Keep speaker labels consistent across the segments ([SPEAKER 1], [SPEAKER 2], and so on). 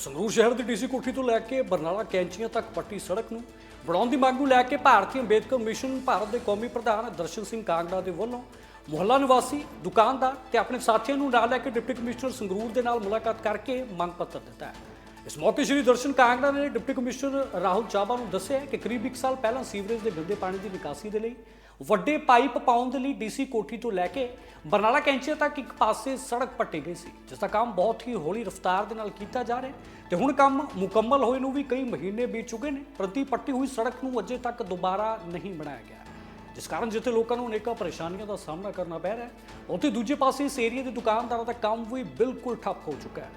[SPEAKER 1] ਸੰਗਰੂਰ ਸ਼ਹਿਰ ਦੀ ਡੀਸੀ ਕੋਠੀ ਤੋਂ ਲੈ ਕੇ ਬਰਨਾਲਾ ਕੈਂਚੀਆਂ ਤੱਕ ਪੱਟੀ ਸੜਕ ਨੂੰ ਬਣਾਉਣ ਦੀ ਮੰਗ ਨੂੰ ਲੈ ਕੇ ਭਾਰਤੀ ਅੰਬੇਦਕਰ ਮਿਸ਼ਨ ਭਾਰਤ ਦੇ ਕੌਮੀ ਪ੍ਰਧਾਨ ਦਰਸ਼ਨ ਸਿੰਘ ਕਾਂਗੜਾ ਦੇ ਵੱਲੋਂ ਮੁਹੱਲਾ ਨਿਵਾਸੀ, ਦੁਕਾਨਦਾਰ ਤੇ ਆਪਣੇ ਸਾਥੀਆਂ ਨੂੰ ਨਾਲ ਲੈ ਕੇ ਡਿਪਟੀ ਕਮਿਸ਼ਨਰ ਸੰਗਰੂਰ ਦੇ ਨਾਲ ਮੁਲਾਕਾਤ ਕਰਕੇ ਮੰਗ ਪੱਤਰ ਦਿੱਤਾ ਹੈ। ਇਸ ਮੌਕੇ ਸ਼੍ਰੀ ਦਰਸ਼ਨ ਕਾਂਗੜਾ ਨੇ ਡਿਪਟੀ ਕਮਿਸ਼ਨਰ ਰਾਹੁਲ ਚਾਬਾ ਨੂੰ ਦੱਸਿਆ ਕਿ ਕਰੀਬ 1 ਸਾਲ ਪਹਿਲਾਂ ਸੀਵਰੇਜ ਦੇ ਗੰਦੇ ਪਾਣੀ ਦੀ ਨਿਕਾਸੀ ਦੇ ਲਈ ਵੱਡੇ ਪਾਈਪ ਪਾਉਣ ਦੇ ਲਈ ਡੀਸੀ ਕੋਠੀ ਤੋਂ ਲੈ ਕੇ ਬਰਨਾਲਾ ਕੈਂਚੀਆਂ ਤੱਕ ਇੱਕ ਪਾਸੇ ਸੜਕ ਪੱਟੀ ਗਈ ਸੀ, ਜਿਸ ਦਾ ਕੰਮ ਬਹੁਤ ਹੀ ਹੌਲੀ ਰਫ਼ਤਾਰ ਦੇ ਨਾਲ ਕੀਤਾ ਜਾ ਰਿਹਾ ਹੈ। ਤੇ ਹੁਣ ਕੰਮ ਮੁਕੰਮਲ ਹੋਏ ਨੂੰ ਵੀ ਕਈ ਮਹੀਨੇ ਬੀਤ ਚੁੱਕੇ ਨੇ, ਪ੍ਰਤੀ ਪੱਟੀ ਹੋਈ ਸੜਕ ਨੂੰ ਅਜੇ ਤੱਕ ਦੁਬਾਰਾ ਨਹੀਂ ਬਣਾਇਆ ਗਿਆ। ਜਿਸ ਕਾਰਨ ਜਿੱਥੇ ਲੋਕਾਂ ਨੂੰ ਅਨੇਕਾਂ ਪਰੇਸ਼ਾਨੀਆਂ ਦਾ ਸਾਹਮਣਾ ਕਰਨਾ ਪੈ ਰਿਹਾ ਹੈ, ਉੱਥੇ ਦੂਜੇ ਪਾਸੇ ਇਸ ਏਰੀਆ ਦੇ ਦੁਕਾਨਦਾਰਾਂ ਦਾ ਕੰਮ ਵੀ ਬਿਲਕੁਲ ਠੱਪ ਹੋ ਚੁੱਕਾ ਹੈ।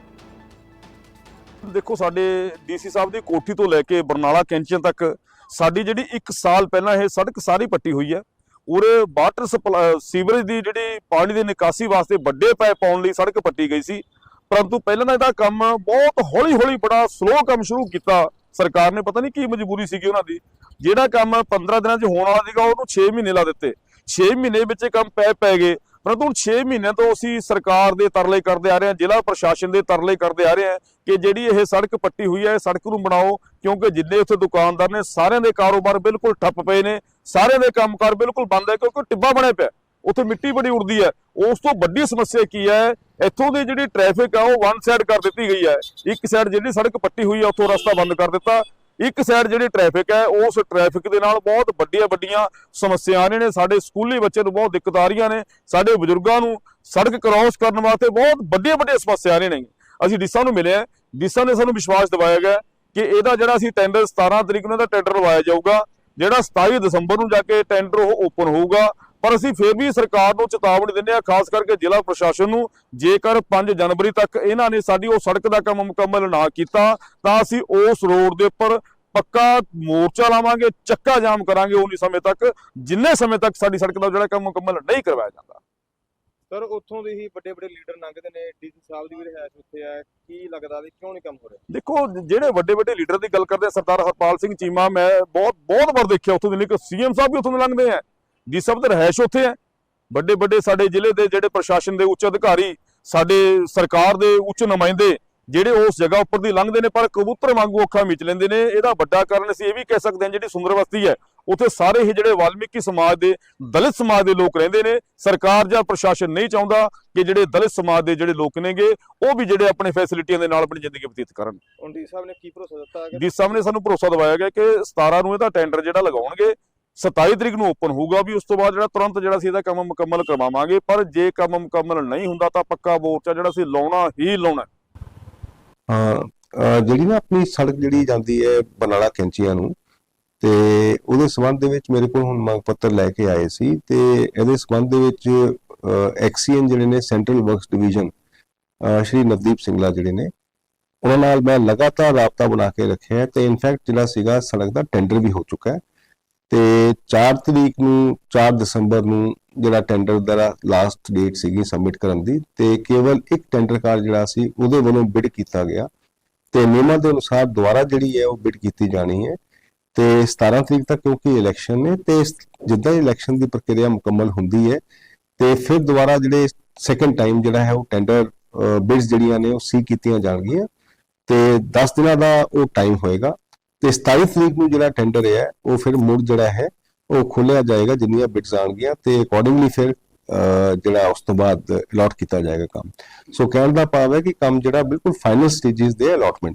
[SPEAKER 2] ਦੇਖੋ, ਸਾਡੇ ਡੀਸੀ ਸਾਹਿਬ ਦੀ ਕੋਠੀ ਤੋਂ ਲੈ ਕੇ ਬਰਨਾਲਾ ਕੈਂਚੀਆਂ ਤੱਕ ਸਾਡੀ ਜਿਹੜੀ 1 ਸਾਲ ਪਹਿਲਾਂ ਇਹ ਸੜਕ ਸਾਰੀ ਪੱਟੀ ਹੋਈ ਹੈ ਉਰੇ ਵਾਟਰ ਸਪਲਾਈ ਸੀਵਰੇਜ ਦੀ ਜਿਹੜੀ ਪਾਣੀ ਦੀ ਨਿਕਾਸੀ ਵਾਸਤੇ ਵੱਡੇ ਪਾਈਪ ਪਾਉਣ ਲਈ ਸੜਕ ਪੱਟੀ ਗਈ ਸੀ। ਪਰੰਤੂ ਪਹਿਲਾਂ ਦਾ ਇਹਦਾ ਕੰਮ ਬਹੁਤ ਹੌਲੀ ਹੌਲੀ ਬੜਾ ਸਲੋ ਕੰਮ ਸ਼ੁਰੂ ਕੀਤਾ ਸਰਕਾਰ ਨੇ। ਪਤਾ ਨਹੀਂ ਕੀ ਮਜਬੂਰੀ ਸੀਗੀ ਉਹਨਾਂ ਦੀ। ਜਿਹੜਾ ਕੰਮ 15 ਦਿਨਾਂ 'ਚ ਹੋਣ ਵਾਲਾ ਸੀਗਾ, ਉਹਨੂੰ 6 ਮਹੀਨੇ ਲਾ ਦਿੱਤੇ। 6 ਮਹੀਨੇ ਵਿੱਚ ਇਹ ਕੰਮ ਪੈ ਪੈ ਗਏ। ਪਰੰਤੂ ਹੁਣ 6 ਮਹੀਨਿਆਂ ਤੋਂ ਅਸੀਂ ਸਰਕਾਰ ਦੇ ਤਰਲੇ ਕਰਦੇ ਆ ਰਹੇ ਹਾਂ, ਜ਼ਿਲ੍ਹਾ ਪ੍ਰਸ਼ਾਸਨ ਦੇ ਤਰਲੇ ਕਰਦੇ ਆ ਰਹੇ ਹਾਂ ਕਿ ਜਿਹੜੀ ਇਹ ਸੜਕ ਪੱਟੀ ਹੋਈ ਹੈ, ਇਹ ਸੜਕ ਨੂੰ ਬਣਾਓ, ਕਿਉਂਕਿ ਜਿੰਨੇ ਉੱਥੇ ਦੁਕਾਨਦਾਰ ਨੇ, ਸਾਰਿਆਂ ਦੇ ਕਾਰੋਬਾਰ ਬਿਲਕੁਲ ਠੱਪ ਪਏ ਨੇ। ਸਾਰੇ ਦੇ ਕੰਮਕਾਰ ਬਿਲਕੁਲ ਬੰਦ ਹੈ ਕਿਉਂਕਿ ਟਿੱਬਾ ਬਣਿਆ ਪਿਆ ਉੱਥੇ ਮਿੱਟੀ ਬੜੀ ਉੜਦੀ ਹੈ। ਉਸ ਤੋਂ ਵੱਡੀ ਸਮੱਸਿਆ ਕੀ ਹੈ? ਇੱਥੋਂ ਦੀ ਜਿਹੜੀ ਟ੍ਰੈਫਿਕ ਆ, ਉਹ ਵਨ ਸਾਈਡ ਕਰ ਦਿੱਤੀ ਗਈ ਹੈ। ਇੱਕ ਸਾਈਡ ਜਿਹੜੀ ਸੜਕ ਪੱਟੀ ਹੋਈ ਹੈ, ਉੱਥੋਂ ਰਸਤਾ ਬੰਦ ਕਰ ਦਿੱਤਾ। ਇੱਕ ਸਾਈਡ ਜਿਹੜੀ ਟ੍ਰੈਫਿਕ ਹੈ, ਉਸ ਟ੍ਰੈਫਿਕ ਦੇ ਨਾਲ ਬਹੁਤ ਵੱਡੀਆਂ ਵੱਡੀਆਂ ਸਮੱਸਿਆਵਾਂ ਨੇ ਸਾਡੇ ਸਕੂਲੀ ਬੱਚੇ ਨੂੰ ਬਹੁਤ ਦਿੱਕਤ ਆ ਰਹੀਆਂ ਨੇ, ਸਾਡੇ ਬਜ਼ੁਰਗਾਂ ਨੂੰ ਸੜਕ ਕ੍ਰਾਸ ਕਰਨ ਵਾਸਤੇ ਬਹੁਤ ਵੱਡੀਆਂ ਵੱਡੀਆਂ ਸਮੱਸਿਆਵਾਂ ਨੇ ਅਸੀਂ ਡੀਸਾ ਨੂੰ ਮਿਲੇ ਆ ਡੀਸਾ ਨੇ ਸਾਨੂੰ ਵਿਸ਼ਵਾਸ ਦਿਵਾਇਆ ਗਿਆ ਕਿ ਇਹਦਾ ਜਿਹੜਾ ਅਸੀਂ ਟੈਂਡਰ 17 ਤਰੀਕ ਨੂੰ ਇਹਦਾ ਟੈਂਡਰ ਲਵਾਇਆ ਜਾਊਗਾ। ਜਿਹੜਾ 27 ਦਸੰਬਰ ਨੂੰ ਜਾ ਕੇ ਟੈਂਡਰ ਉਹ ਓਪਨ ਹੋਊਗਾ, ਪਰ ਅਸੀਂ ਫਿਰ ਵੀ ਸਰਕਾਰ ਨੂੰ ਚੇਤਾਵਨੀ ਦਿੰਦੇ ਆ ਖਾਸ ਕਰਕੇ ਜ਼ਿਲ੍ਹਾ ਪ੍ਰਸ਼ਾਸਨ ਨੂੰ, ਜੇਕਰ 5 ਜਨਵਰੀ ਤੱਕ ਇਹਨਾਂ ਨੇ ਸਾਡੀ ਉਹ ਸੜਕ ਦਾ ਕੰਮ ਮੁਕੰਮਲ ਨਾ ਕੀਤਾ, ਤਾਂ ਅਸੀਂ ਉਸ ਰੋਡ ਦੇ ਉੱਪਰ ਪੱਕਾ ਮੋਰਚਾ ਲਾਵਾਂਗੇ, ਚੱਕਾ ਜਾਮ ਕਰਾਂਗੇ ਉਨੀ ਸਮੇਂ ਤੱਕ, ਜਿੰਨੇ ਸਮੇਂ ਤੱਕ ਸਾਡੀ ਸੜਕ ਦਾ ਜਿਹੜਾ ਕੰਮ ਮੁਕੰਮਲ ਨਹੀਂ ਕਰਵਾਇਆ ਜਾਂਦਾ।
[SPEAKER 3] ਸਰ ਉੱਥੋਂ ਦੇ ਹੀ ਵੱਡੇ ਵੱਡੇ ਲੀਡਰ ਲੰਘਦੇ ਨੇ, ਡੀਸੀ ਸਾਹਿਬ ਦੀ ਵੀ ਰਹਿائش ਉੱਥੇ ਆ ਕੀ ਲੱਗਦਾ ਵੀ ਕਿਉਂ ਨਹੀਂ ਕੰਮ ਹੋ ਰਿਹਾ?
[SPEAKER 2] ਦੇਖੋ, ਜਿਹੜੇ ਵੱਡੇ ਵੱਡੇ ਲੀਡਰ ਦੀ ਗੱਲ ਕਰਦੇ ਸਰਦਾਰ ਹਰਪਾਲ ਸਿੰਘ ਚੀਮਾ, ਮੈਂ ਬਹੁਤ ਬਹੁਤ ਵਾਰ ਦੇਖਿਆ ਉੱਥੋਂ ਦੇ ਨਿਕ ਸੀਐਮ ਸਾਹਿਬ ਵੀ ਉੱਥੋਂ ਦੇ ਲੰਘਦੇ ਆ। ਜੀ ਸਭ ਦੀ ਰਿਹਾਇਸ਼ ਉੱਥੇ ਆ ਵੱਡੇ ਵੱਡੇ ਸਾਡੇ ਜ਼ਿਲ੍ਹੇ ਦੇ ਜਿਹੜੇ ਪ੍ਰਸ਼ਾਸਨ ਦੇ ਉੱਚ ਅਧਿਕਾਰੀ, ਸਾਡੇ ਸਰਕਾਰ ਦੇ ਉੱਚ ਨੁਮਾਇੰਦੇ ਜਿਹੜੇ ਉਸ ਜਗ੍ਹਾ ਉੱਪਰ ਦੀ ਲੰਘਦੇ ਨੇ ਪਰ ਕਬੂਤਰ ਵਾਂਗੂ ਅੱਖਾਂ ਮੀਚ ਲੈਂਦੇ ਨੇ। ਇਹਦਾ ਵੱਡਾ ਕਾਰਨ ਅਸੀਂ ਇਹ ਵੀ ਕਹਿ ਸਕਦੇ ਹਾਂ ਜਿਹੜੀ ਸੁੰਦਰ ਬਸਤੀ ਹੈ ਉੱਥੇ ਸਾਰੇ ਹੀ ਜਿਹੜੇ ਵਾਲਮੀਕੀ ਸਮਾਜ ਦੇ ਦਲਿਤ ਸਮਾਜ ਦੇ ਲੋਕ ਰਹਿੰਦੇ ਨੇ। ਸਰਕਾਰ ਜਾਂ ਪ੍ਰਸ਼ਾਸਨ ਨਹੀਂ ਚਾਹੁੰਦਾ ਕਿ ਜਿਹੜੇ ਦਲਿਤ ਸਮਾਜ ਦੇ ਜਿਹੜੇ ਲੋਕ ਨੇਗੇ ਉਹ ਵੀ ਜਿਹੜੇ ਆਪਣੇ ਫੈਸਿਲਿਟੀਆਂ ਦੇ ਨਾਲ ਆਪਣੀ ਜ਼ਿੰਦਗੀ ਬਤੀਤ ਕਰਨ।
[SPEAKER 3] ਡੀਸੀ ਸਾਹਿਬ ਨੇ ਕੀ ਭਰੋਸਾ ਦਿੱਤਾ ਕਿ
[SPEAKER 2] ਡੀ ਸਾਹਿਬ ਨੇ ਸਾਨੂੰ ਭਰੋਸਾ ਦਿਵਾਇਆ ਗਿਆ ਕਿ 17 ਨੂੰ ਇਹਦਾ ਟੈਂਡਰ ਜਿਹੜਾ ਲਗਾਉਣਗੇ 27 ਤਰੀਕ ਨੂੰ ਓਪਨ ਹੋਊਗਾ ਵੀ ਉਸ ਤੋਂ ਬਾਅਦ ਜਿਹੜਾ ਤੁਰੰਤ ਜਿਹੜਾ ਸੀ ਇਹਦਾ ਕੰਮ ਮੁਕੰਮਲ ਕਰਵਾਵਾਂਗੇ। ਪਰ ਜੇ ਕੰਮ ਮੁਕੰਮਲ ਨਹੀਂ ਹੁੰਦਾ ਤਾਂ ਪੱਕਾ ਮੋਰਚਾ ਜਿਹੜਾ ਸੀ ਲਾਉਣਾ ਹੀ ਲਾਉਣਾ
[SPEAKER 4] ਹਾਂ ਜਿਹੜੀ ਨਾ ਆਪਣੀ ਸੜਕ ਜਿਹੜੀ ਜਾਂਦੀ ਹੈ ਬਨਾਲਾ ਕੈਂਚੀਆਂ ਨੂੰ, ਤੇ ਉਹਦੇ ਸੰਬੰਧ ਦੇ ਵਿੱਚ ਮੇਰੇ ਕੋਲ ਹੁਣ ਮੰਗ ਪੱਤਰ ਲੈ ਕੇ ਆਏ ਸੀ, ਤੇ ਇਹਦੇ ਸੰਬੰਧ ਦੇ ਵਿੱਚ ਐਕਸੀਐਨ ਜਿਹੜੇ ਨੇ central works division Shri Navdeep Singla ਜਿਹੜੇ ਨੇ, ਉਹਨਾਂ ਨਾਲ ਮੈਂ ਲਗਾਤਾਰ ਰਾਬਤਾ ਬਣਾ ਕੇ ਰੱਖਿਆ ਹੈ ਤੇ ਇਨਫੈਕਟ ਜਿਹੜਾ ਸੀਗਾ ਸੜਕ ਦਾ ਟੈਂਡਰ ਵੀ ਹੋ ਚੁੱਕਾ ਹੈ। ਤੇ 4 ਤਰੀਕ ਨੂੰ 4 ਦਸੰਬਰ ਨੂੰ ਜਿਹੜਾ ਟੈਂਡਰ ਦਾ ਲਾਸਟ ਡੇਟ ਸੀਗੀ ਸਬਮਿਟ ਕਰਨ ਦੀ ਤੇ ਕੇਵਲ ਇੱਕ ਟੈਂਡਰ ਕਾਰ ਜਿਹੜਾ ਸੀ ਉਹਦੇ ਵੱਲੋਂ ਬਿਡ ਕੀਤਾ ਗਿਆ ਤੇ ਨਿਯਮਾਂ ਦੇ ਅਨੁਸਾਰ ਦੁਬਾਰਾ ਜਿਹੜੀ ਹੈ ਉਹ ਬਿਡ ਕੀਤੀ ਜਾਣੀ ਹੈ ਤੇ 17 ਤਰੀਕ ਤੱਕ ਕਿਉਂਕਿ ਇਲੈਕਸ਼ਨ ਨੇ ਤੇ ਇਸ- ਜਿੱਦਾਂ ਇਲੈਕਸ਼ਨ ਦੀ ਪ੍ਰਕਿਰਿਆ ਮੁਕੰਮਲ ਹੁੰਦੀ ਹੈ ਤੇ ਫਿਰ ਦੁਬਾਰਾ ਜਿਹੜੇ ਸੈਕੰਡ ਟਾਈਮ ਜਿਹੜਾ ਹੈ ਉਹ ਟੈਂਡਰ ਬਿਡਸ ਜਿਹੜੀਆਂ ਨੇ ਉਹ ਸੀ ਕੀਤੀਆਂ ਜਾਣਗੀਆਂ ਤੇ 10 ਦਿਨਾਂ ਦਾ ਉਹ ਟਾਈਮ ਹੋਏਗਾ ਤੇ 27 ਤਰੀਕ ਨੂੰ ਜਿਹੜਾ ਟੈਂਡਰ ਹੈ, ਉਹ ਫਿਰ ਮੁੜ ਜਿਹੜਾ ਹੈ, ਉਹ ਖੋਲਿਆ ਜਾਏਗਾ, ਜਿੰਨੀਆਂ ਬਿਟਸ ਆਣਗੀਆਂ ਤੇ ਅਕੋਰਡਿੰਗਲੀ ਫਿਰ ਜਿਹੜਾ ਉਸ ਤੋਂ ਬਾਅਦ ਅਲਾਟ ਕੀਤਾ ਜਾਏਗਾ ਕੰਮ। ਸੋ ਕਹਿਣ ਦਾ ਭਾਵ ਹੈ ਕਿ ਕੰਮ ਜਿਹੜਾ ਬਿਲਕੁਲ ਫਾਈਨਲ ਸਟੇजेस ਦੇ ਅਲਾਟਮੈਂਟ